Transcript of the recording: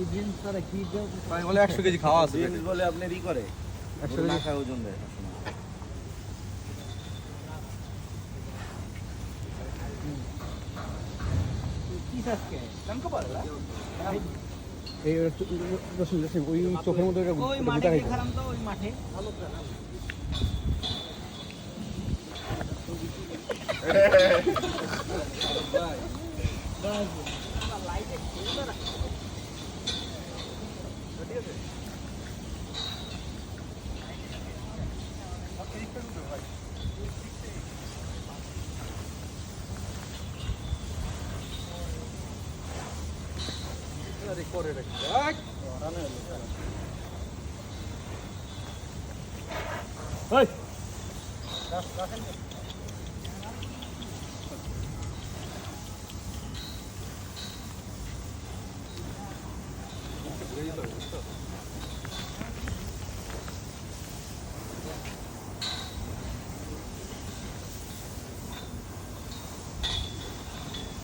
কি ড্রিঙ্কস করে কি বলে 100 কেজি খাওয়া আছে ড্রিঙ্কস বলে আপনি রি করে। 100 কেজি? খাওয়া ওজন দেয় হ্যাঁ? এই ওই চোখের মধ্যে ওই মাঠে ওই মাঠে। আলো Bye. Bye. ಸರಿ ಕೋರಿ